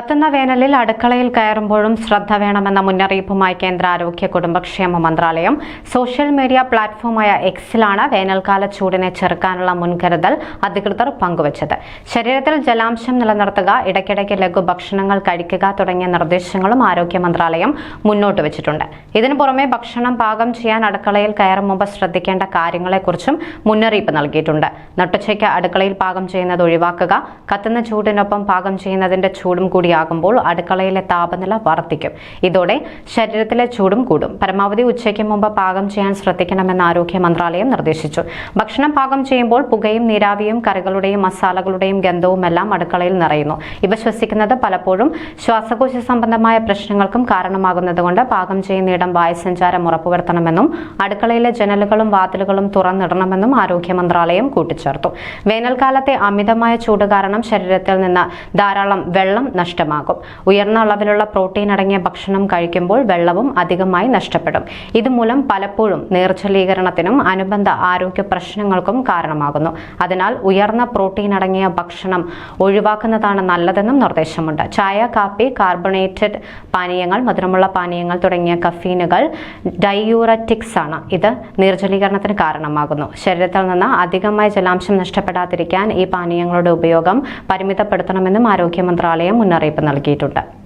കത്തുന്ന വേനലിൽ അടുക്കളയിൽ കയറുമ്പോഴും ശ്രദ്ധ വേണമെന്ന മുന്നറിയിപ്പുമായി കേന്ദ്ര ആരോഗ്യ കുടുംബക്ഷേമ മന്ത്രാലയം സോഷ്യൽ മീഡിയ പ്ലാറ്റ്ഫോമായ എക്സിലാണ് വേനൽക്കാല ചൂടിനെ ചെറുക്കാനുള്ള മുൻകരുതൽ അധികൃതർ പങ്കുവച്ചത്. ശരീരത്തിൽ ജലാംശം നിലനിർത്തുക ഇടയ്ക്കിടയ്ക്ക് ലഘു ഭക്ഷണങ്ങൾ കഴിക്കുക തുടങ്ങിയ നിർദ്ദേശങ്ങളും ആരോഗ്യ മന്ത്രാലയം മുന്നോട്ട് വച്ചിട്ടുണ്ട്. ഇതിനു പുറമെ ഭക്ഷണം പാകം ചെയ്യാൻ അടുക്കളയിൽ കയറും മുമ്പ് ശ്രദ്ധിക്കേണ്ട കാര്യങ്ങളെക്കുറിച്ചും മുന്നറിയിപ്പ് നൽകിയിട്ടുണ്ട്. നട്ടുച്ചയ്ക്ക് അടുക്കളയിൽ പാകം ചെയ്യുന്നത് ഒഴിവാക്കുക കത്തുന്ന ചൂടിനൊപ്പം പാകം ചെയ്യുന്നതിന്റെ ചൂടും കൂടിയാകുമ്പോൾ അടുക്കളയിലെ താപനില വർദ്ധിക്കും. ഇതോടെ ശരീരത്തിലെ ചൂടും കൂടും. പരമാവധി ഉച്ചയ്ക്ക് മുമ്പ് പാകം ചെയ്യാൻ ശ്രദ്ധിക്കണമെന്ന് ആരോഗ്യ മന്ത്രാലയം നിർദ്ദേശിച്ചു. ഭക്ഷണം പാകം ചെയ്യുമ്പോൾ പുകയും നീരാവിയും കറികളുടെയും മസാലകളുടെയും ഗന്ധവും എല്ലാം അടുക്കളയിൽ നിറയുന്നു. ഇവ ശ്വസിക്കുന്നത് പലപ്പോഴും ശ്വാസകോശ സംബന്ധമായ പ്രശ്നങ്ങൾക്കും കാരണമാകുന്നതുകൊണ്ട് പാകം ചെയ്യുന്നിടം വായുസഞ്ചാരം ഉറപ്പുവരുത്തണമെന്നും അടുക്കളയിലെ ജനലുകളും വാതിലുകളും തുറന്നിടണമെന്നും ആരോഗ്യ മന്ത്രാലയം കൂട്ടിച്ചേർത്തു. വേനൽക്കാലത്തെ അമിതമായ ചൂട് കാരണം ശരീരത്തിൽ നിന്ന് ധാരാളം വെള്ളം നഷ്ടമാകും. ഉയർന്ന അളവിലുള്ള പ്രോട്ടീൻ അടങ്ങിയ ഭക്ഷണം കഴിക്കുമ്പോൾ വെള്ളവും അധികമായി നഷ്ടപ്പെടും. ഇതുമൂലം പലപ്പോഴും നീർജലീകരണത്തിനും അനുബന്ധ ആരോഗ്യ പ്രശ്നങ്ങൾക്കും കാരണമാകുന്നു. അതിനാൽ ഉയർന്ന പ്രോട്ടീൻ അടങ്ങിയ ഭക്ഷണം ഒഴിവാക്കുന്നതാണ് നല്ലതെന്നും നിർദ്ദേശമുണ്ട്. ചായ കാപ്പി കാർബണേറ്റഡ് പാനീയങ്ങൾ മധുരമുള്ള പാനീയങ്ങൾ തുടങ്ങിയ കഫീനുകൾ ഡയൂററ്റിക്സ് ആണ്. ഇത് നീർജലീകരണത്തിന് കാരണമാകുന്നു. ശരീരത്തിൽ നിന്ന് അധികമായി ജലാംശം നഷ്ടപ്പെടാതിരിക്കാൻ ഈ പാനീയങ്ങളുടെ ഉപയോഗം പരിമിതപ്പെടുത്തണമെന്നും ആരോഗ്യ മന്ത്രാലയം മുന്നറിയിപ്പ് നൽകിയിട്ടുണ്ട്